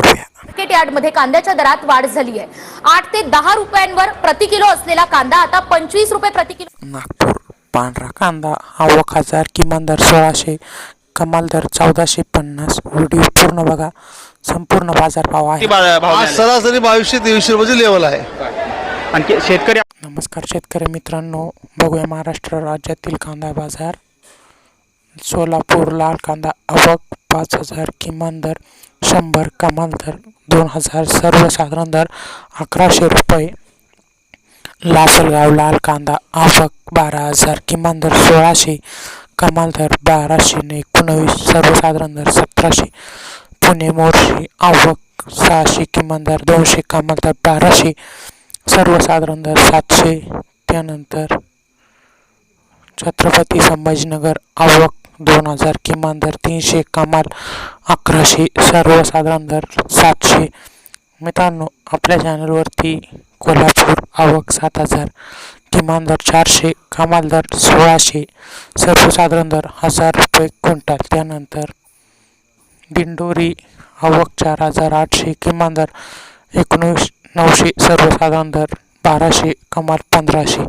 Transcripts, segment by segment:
रुपया मार्केट यार्डमध्ये कांद्याच्या दरात वाढ झाली आहे आठ ते दहा रुपयांवर प्रति किलो असलेला कांदा आता पंचवीस रुपये प्रति किलो. नागपूर पांढरा कांदा आवक हजार किमान दर सोळाशे कमाल दर चौदाशे पन्नास. व्हिडिओ पूर्ण बघा. संपूर्ण बाजारभाव आहे. आज? सरासरी बावीसशे तेवीसशे रुपयाची लेवल आहे. आणखी शेतकरी नमस्कार शेतकरी मित्रांनो. बघूया महाराष्ट्र राज्यातील कांदा बाजार. सोलापूर लाल कांदा आवक पाच हजार किमान दर शंभर कमाल दर दोन हजार सर्वसाधारण दर अकराशे रुपये. लासलगाव लाल कांदा आवक बारा हजार किमान दर सोळाशे कमाल दर बाराशे एकोणवीस सर्वसाधारण दर सतराशे. पुणे मोर्शी आवक सहाशे किमान दर दोनशे कमाल दर बाराशे सर्वसाधारण दर सातशे. त्यानंतर छत्रपती संभाजीनगर आवक दोन हजार किमान दर तीनशे कमाल अकराशे सर्वसाधारण दर सातशे. मित्रांनो आपल्या चॅनलवरती कोल्हापूर आवक सात हजार किमान दर चारशे कमाल दर सोळाशे सर्वसाधारण दर हजार रुपये क्विंटल. त्यानंतर दिंडोरी आवक चार हजार आठशे किमान दर एकोणीस नऊशे सर्वसाधारण दर बाराशे कमाल पंधराशे.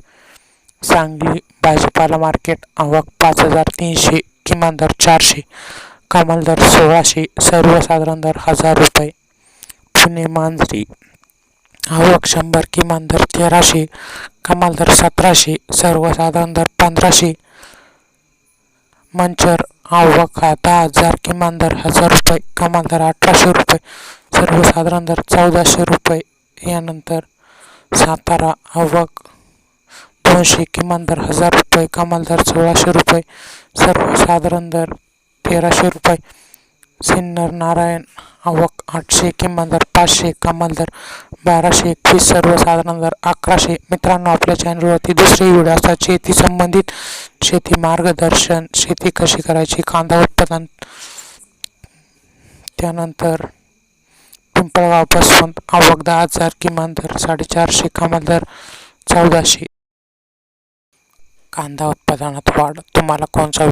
सांगली भाजीपाला मार्केट आवक पाच हजार तीनशे किमान दर चारशे कमाल दर सोळाशे सर्वसाधारण दर हजार रुपये. पुणे मांजरी. आवक शंभर किमान दर तेराशे कमाल दर सतराशे सर्वसाधारण दर पंधराशे. मंचर आवक हा दहा हजार किमान दर हजार रुपये कमाल दर अठराशे रुपये सर्वसाधारण दर चौदाशे रुपये. यानंतर सातारा आवक दोनशे किमान दर हजार रुपये कमाल दर सोळाशे रुपये सर्वसाधारण दर तेराशे रुपये. सिन्नर नारायण आवक आठशे किमान दर पाचशे कमाल दर बाराशे एकवीस सर्वसाधारण दर अकराशे. मित्रांनो आपल्या चॅनलवरती दुसरी व्हिडिओ असतात. शेती संबंधित शेती मार्गदर्शन शेती कशी करायची कांदा उत्पादन त्यानंतर पिंपळगावपासून आवक दहा हजार किमान दर साडेचारशे कमाल दर चौदाशे. कांदा उत्पादनात वाढ तुम्हाला कोणचा